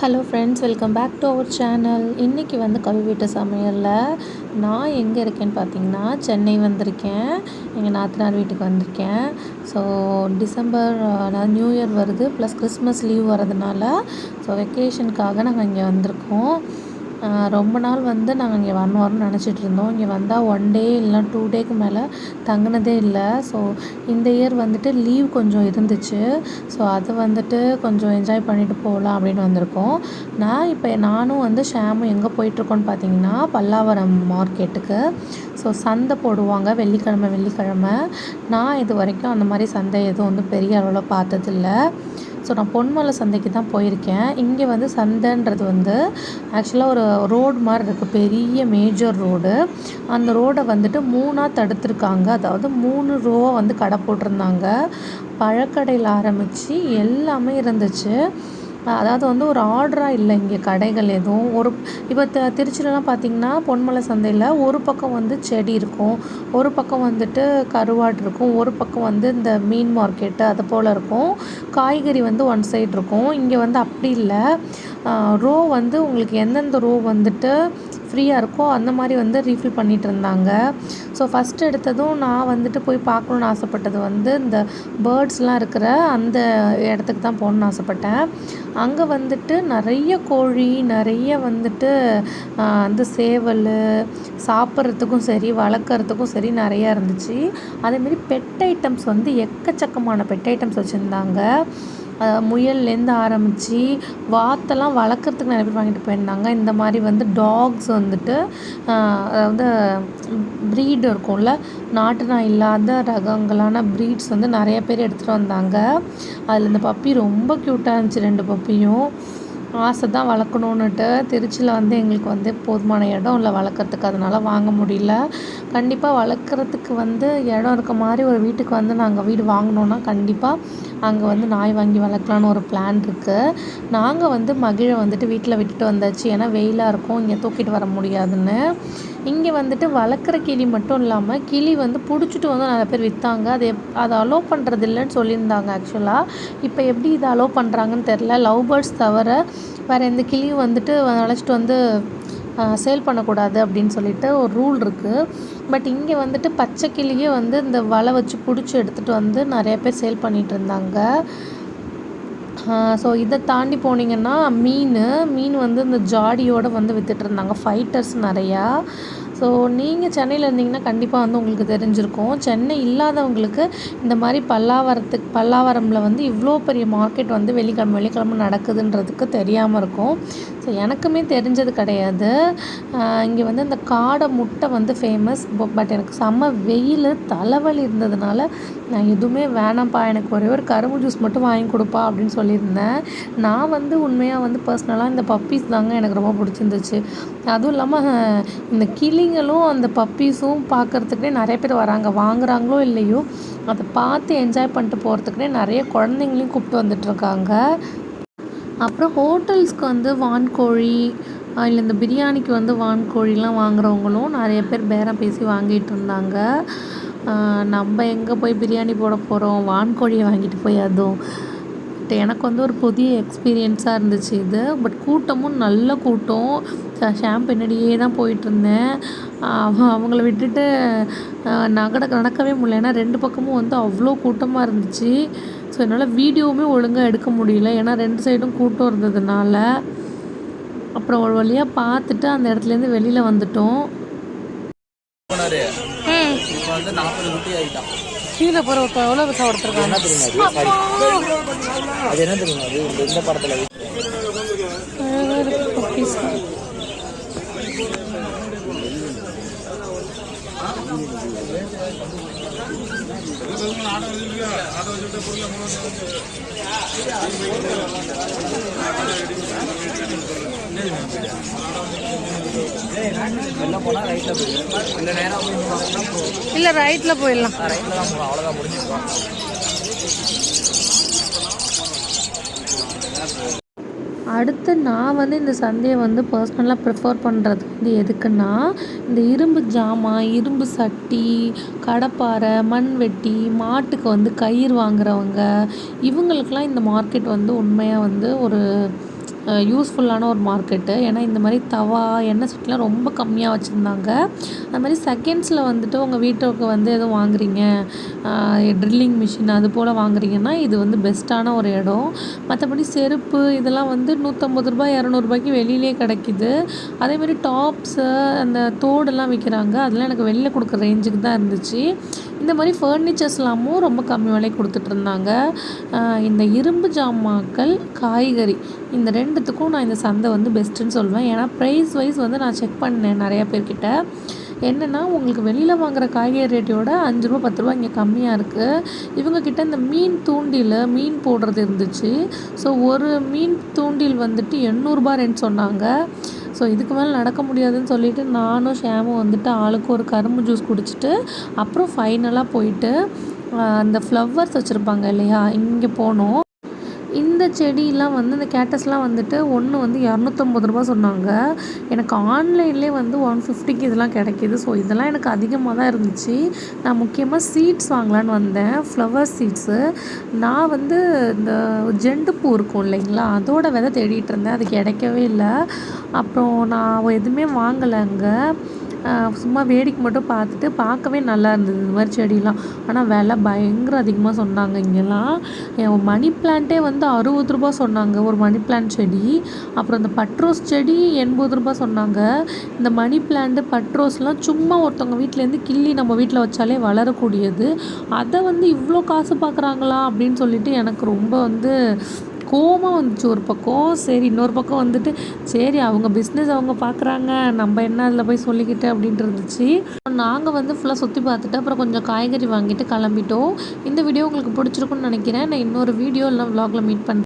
Hello friends welcome back to our channel இன்றைக்கி வந்து கவி வீட்டு சமையலில் நான் எங்கே இருக்கேன்னு பார்த்தீங்கன்னா சென்னை வந்திருக்கேன். எங்கள் நாத்தனார் வீட்டுக்கு வந்திருக்கேன். ஸோ டிசம்பர் அதாவது நியூ இயர் வருது ப்ளஸ் கிறிஸ்மஸ் லீவ் வரதுனால ஸோ வெக்கேஷனுக்காக நாங்கள் இங்கே வந்திருக்கோம். ரொம்ப நாள் வந்து நாங்கள் இங்கே வரணும் வரணும்னு நினச்சிட்டு இருந்தோம். இங்கே வந்தால் ஒன் டே இல்லைனா டூ டேக்கு மேலே தங்கினதே இல்லை. ஸோ இந்த இயர் வந்துட்டு லீவ் கொஞ்சம் இருந்துச்சு. ஸோ அது வந்துட்டு கொஞ்சம் என்ஜாய் பண்ணிவிட்டு போகலாம் அப்படின்னு வந்திருக்கோம். நான் இப்போ நானும் வந்து ஷாமும் எங்கே போயிட்டுருக்கோன்னு பார்த்தீங்கன்னா பல்லாவரம் மார்க்கெட்டுக்கு. ஸோ சந்தை போடுவாங்க. வெள்ளிக்கிழமை வெள்ளிக்கிழமை. நான் இது வரைக்கும் அந்த மாதிரி சந்தை எதுவும் வந்து பெரிய அளவில் பார்த்ததில்ல. ஸோ நான் பொன்மலை சந்தைக்கு தான் போயிருக்கேன். இங்கே வந்து சந்தைன்றது வந்து ஆக்சுவலாக ஒரு ரோடு மாதிரி இருக்குது பெரிய மேஜர் ரோடு அந்த ரோடை வந்துட்டு மூணாக தடுத்துருக்காங்க. அதாவது மூணு ரோவாக வந்து கடை போட்டிருந்தாங்க. பழக்கடையில் ஆரம்பித்து எல்லாமே இருந்துச்சு. அதாவது வந்து ஒரு ஆர்டராக இல்லை இங்கே கடைகள் எதுவும். ஒரு இப்போ த திருச்சிலலாம் பார்த்திங்கன்னா பொன்மலை சந்தையில் ஒரு பக்கம் வந்து செடி இருக்கும் ஒரு பக்கம் வந்துட்டு கருவாடு இருக்கும் ஒரு பக்கம் வந்து இந்த மீன் மார்க்கெட்டு அது போல் இருக்கும். காய்கறி வந்து ஒன் சைடு இருக்கும். இங்கே வந்து அப்படி இல்லை. ரோ வந்து உங்களுக்கு எந்தெந்த ரோ வந்துட்டு ஃப்ரீயாக இருக்கோ அந்த மாதிரி வந்து ரீஃபில் பண்ணிகிட்டு இருந்தாங்க. ஸோ ஃபஸ்ட் எடுத்ததும் நான் வந்துட்டு போய் பார்க்கணுன்னு ஆசைப்பட்டது வந்து இந்த பேர்ட்ஸ்லாம் இருக்கிற அந்த இடத்துக்கு தான் போகணுன்னு ஆசைப்பட்டேன். அங்கே வந்துட்டு நிறைய கோழி நிறைய வந்துட்டு அந்த சேவல் சாப்பிட்றதுக்கும் சரி வளர்க்குறதுக்கும் சரி நிறையா இருந்துச்சு. அதேமாரி பெட் ஐட்டம்ஸ் வந்து எக்கச்சக்கமான பெட் ஐட்டம்ஸ் வச்சுருந்தாங்க. முயல்லேருந்து ஆரம்பித்து வாத்தெல்லாம் வளர்க்குறதுக்கு நிறைய பேர் வாங்கிட்டு போயிருந்தாங்க. இந்த மாதிரி வந்து டாக்ஸ் வந்துட்டு அதாவது ப்ரீடு இருக்கும்ல நாட்டு நாய் இல்லாத ரகங்களான ப்ரீட்ஸ் வந்து நிறைய பேர் எடுத்துகிட்டு வந்தாங்க. அதில் இந்த பப்பி ரொம்ப க்யூட்டாக இருந்துச்சு ரெண்டு பப்பியும் ஆசை தான் வளர்க்கணுன்னுட்டு திருச்சியில் வந்து எங்களுக்கு வந்து போதுமான இடம் இல்லை வளர்க்குறதுக்கு. அதனால் வாங்க முடியல. கண்டிப்பாக வளர்க்குறதுக்கு வந்து இடம் இருக்க மாதிரி ஒரு வீட்டுக்கு வந்து நாங்கள் வீடு வாங்கினோன்னா கண்டிப்பாக அங்கே வந்து நாய் வாங்கி வளர்க்கலான்னு ஒரு பிளான் இருக்குது நாங்கள் வந்து மகிழை வந்துட்டு வீட்டில் விட்டுட்டு வந்தாச்சு. ஏன்னா வெயிலாக இருக்கும். இங்கே தூக்கிட்டு வர முடியாதுன்னு. இங்கே வந்துட்டு வளர்க்குற கிளி மட்டும் இல்லாமல் கிளி வந்து பிடிச்சிட்டு வந்து நிறைய பேர் விற்றாங்க அது எப் அதை அலோவ் பண்ணுறது இல்லைன்னு சொல்லியிருந்தாங்க ஆக்சுவலாக இப்போ எப்படி இதை அலோவ் பண்ணுறாங்கன்னு தெரில லவ் பேர்ட்ஸ் தவிர வேறு எந்த கிளியும் வந்துட்டு அழைச்சிட்டு வந்து சேல் பண்ணக்கூடாது அப்படின்னு சொல்லிட்டு ஒரு ரூல் இருக்குது பட் இங்கே வந்துட்டு பச்சை கிளியே வந்து இந்த வலை வச்சு பிடிச்சி எடுத்துகிட்டு வந்து நிறைய பேர் சேல் பண்ணிகிட்டு இருந்தாங்க. ஸோ இதை தாண்டி போனீங்கன்னா மீன் மீன் வந்து இந்த ஜாடியோடு வந்து விற்றுட்ருந்தாங்க ஃபைட்டர்ஸ் நிறையா. ஸோ நீங்கள் சென்னையில் இருந்தீங்கன்னா கண்டிப்பாக வந்து உங்களுக்கு தெரிஞ்சிருக்கும். சென்னை இல்லாதவங்களுக்கு இந்த மாதிரி பல்லாவரத்துக்கு பல்லாவரமில் வந்து இவ்வளோ பெரிய மார்க்கெட் வந்து வெள்ளிக்கிழமை வெள்ளிக்கிழமை நடக்குதுன்றதுக்கு தெரியாமல் இருக்கும். ஸோ எனக்குமே தெரிஞ்சது கிடையாது. இங்கே வந்து அந்த காடை முட்டை வந்து ஃபேமஸ் பட் எனக்கு செம்ம வெயில் தலைவலி இருந்ததுனால நான் எதுவுமே வேணாம்ப்பா எனக்கு ஒரே ஒரு கரும்பு ஜூஸ் மட்டும் வாங்கி கொடுப்பா அப்படின்னு சொல்லியிருந்தேன். நான் வந்து உண்மையாக வந்து பர்சனலாக இந்த பப்பீஸ் தாங்க எனக்கு ரொம்ப பிடிச்சிருந்துச்சு. அதுவும் இல்லாமல் இந்த கிளிங்களும் அந்த பப்பீஸும் பார்க்குறதுக்குனே நிறைய பேர் வராங்க. வாங்குகிறாங்களோ இல்லையோ அதை பார்த்து என்ஜாய் பண்ணிட்டு போகிறதுக்குனே நிறைய குழந்தைங்களையும் கூப்பிட்டு வந்துட்டுருக்காங்க அப்புறம் ஹோட்டல்ஸ்க்கு வந்து வான்கோழி இல்லை இந்த பிரியாணிக்கு வந்து வான்கோழிலாம் வாங்குறவங்களும் நிறைய பேர் பேரம் பேசி வாங்கிட்டு இருந்தாங்க. நம்ம எங்கே போய் பிரியாணி போட போகிறோம் வான்கோழியை வாங்கிட்டு போய் அதுவும். பட் எனக்கு வந்து ஒரு புதிய எக்ஸ்பீரியன்ஸாக இருந்துச்சு இது. பட் கூட்டமும் நல்ல கூட்டம். ஷாம் பின்னாடியே தான் போயிட்டுருந்தேன். அவங்கள விட்டுட்டு நகட நடக்கவே முடியல. ஏன்னா ரெண்டு பக்கமும் வந்து அவ்வளோ கூட்டமாக இருந்துச்சு. ஸோ என்னால் வீடியோவுமே ஒழுங்காக எடுக்க முடியல. ஏன்னா ரெண்டு சைடும் கூட்டம் இருந்ததுனால. அப்புறம் ஒரு வழியாக பார்த்துட்டு அந்த இடத்துலேருந்து வெளியில் வந்துட்டோம். கீழே போகிற எவ்வளோ பைசா கொடுத்துருக்காங்க அது என்ன தெரியுமா அது இந்த படத்தில். இல்லை நேராக போய் இல்லை ரைட்டில் போயிடலாம். ரைட்டில் தான் போகலாம் அவ்வளோதான் முடிஞ்சிருக்கோம் அடுத்து நான் வந்து இந்த சந்தையை வந்து பர்சனலாக ப்ரிஃபர் பண்ணுறது வந்து எதுக்குன்னா இந்த இரும்பு ஜாமான் இரும்பு சட்டி கடப்பாரை மண்வெட்டி மாட்டுக்கு வந்து கயிறு வாங்குறவங்க இவங்களுக்கெல்லாம் இந்த மார்க்கெட் வந்து உண்மையாக வந்து ஒரு யூஸ்ஃபுல்லான ஒரு மார்க்கெட்டு ஏன்னா இந்த மாதிரி தவா எண்ணெய் சட்டிலாம் ரொம்ப கம்மியாக வச்சுருந்தாங்க. அது மாதிரி செகண்ட்ஸில் வந்துட்டு உங்கள் வீட்டுக்கு வந்து எதுவும் வாங்குறீங்க? ட்ரில்லிங் மிஷின் அது போல் வாங்குறீங்கன்னா இது வந்து பெஸ்ட்டான ஒரு இடம். மற்றபடி செருப்பு இதெல்லாம் வந்து நூற்றம்பது ரூபாய் இரநூறுபாய்க்கு வெளியிலே கிடைக்கிது. அதேமாதிரி டாப்ஸு அந்த தோடெல்லாம் விற்கிறாங்க அதெல்லாம் எனக்கு வெளியில் கொடுக்குற ரேஞ்சுக்கு தான் இருந்துச்சு. இந்த மாதிரி ஃபர்னிச்சர்ஸ்லாமும் ரொம்ப கம்மி விலைக்கு கொடுத்துட்ருந்தாங்க இந்த இரும்பு ஜாமாக்கள் காய்கறி இந்த ரெண்டுத்துக்கும் நான் இந்த சந்தை வந்து பெஸ்ட்டுன்னு சொல்லுவேன் ஏன்னா ப்ரைஸ் வைஸ் வந்து நான் செக் பண்ணேன் நிறையா பேர்கிட்ட. என்னென்னா உங்களுக்கு வெளியில் வாங்குற காய்கறி ரேட்டோட அஞ்சு ரூபா பத்து ரூபா இங்கே கம்மியாக இருக்குது இவங்கக்கிட்ட இந்த மீன் தூண்டில் மீன் போடுறது இருந்துச்சு. ஸோ ஒரு மீன் தூண்டில் வந்துட்டு எண்ணூறுபா ரெண்ட் சொன்னாங்க. ஸோ இதுக்கு மேலே நடக்க முடியாதுன்னு சொல்லிட்டு நானும் ஷேமும் வந்துட்டு ஆளுக்கு ஒரு கரும்பு ஜூஸ் குடிச்சிட்டு அப்புறம் ஃபைனலாக போயிட்டு அந்த ஃப்ளவர்ஸ் வச்சுருப்பாங்க இல்லையா இங்கே போனோம். இந்த செடியெலாம் வந்து இந்த கேட்டஸ்லாம் வந்துட்டு ஒன்று வந்து இரநூத்தம்பது ரூபா சொன்னாங்க. எனக்கு ஆன்லைன்லேயே வந்து ஒன் ஃபிஃப்டிக்கு இதெல்லாம் கிடைக்கிது. ஸோ இதெல்லாம் எனக்கு அதிகமாக தான் இருந்துச்சு. நான் முக்கியமாக சீட்ஸ் வாங்கலான்னு வந்தேன். ஃப்ளவர் சீட்ஸு நான் வந்து இந்த ஜெண்டு பூ இருக்கும் இல்லைங்களா? அதோட விதை தேடிட்டு இருந்தேன். அது கிடைக்கவே இல்லை. அப்புறம் நான் எதுவுமே வாங்கலை அங்கே. சும்மா வேடிக்கை மட்டும் பார்த்துட்டு பார்க்கவே நல்லா இருந்தது இந்த மாதிரி செடிலாம் ஆனால் விலை பயங்கர அதிகமாக சொன்னாங்க இங்கெல்லாம். மணி பிளான்ட்டே வந்து அறுபது ரூபா சொன்னாங்க ஒரு மணி பிளான்ட் செடி. அப்புறம் இந்த பட்ரோஸ் செடி எண்பது ரூபா சொன்னாங்க. இந்த மணி பிளான்ட்டு பட்ரோஸ்லாம் சும்மா ஒருத்தவங்க வீட்டிலேருந்து கிள்ளி நம்ம வீட்டில் வச்சாலே வளரக்கூடியது. அதை வந்து இவ்வளோ காசு பார்க்குறாங்களா அப்படின்னு சொல்லிட்டு எனக்கு ரொம்ப வந்து கோவமாக வந்துச்சு. ஒரு பக்கம் சரி இன்னொரு பக்கம் வந்துட்டு சரி அவங்க பிஸ்னஸ் அவங்க பார்க்குறாங்க நம்ம என்ன அதில் போய் சொல்லிக்கிட்டு அப்படின்ட்டு இருந்துச்சு. நாங்கள் வந்து ஃபுல்லாக சுற்றி பார்த்துட்டு அப்புறம் கொஞ்சம் காய்கறி வாங்கிட்டு கிளம்பிட்டோம். இந்த வீடியோ உங்களுக்கு பிடிச்சிருக்குன்னு நினைக்கிறேன். நான் இன்னொரு வீடியோ இல்லை vlogல மீட் பண்ணுறேன்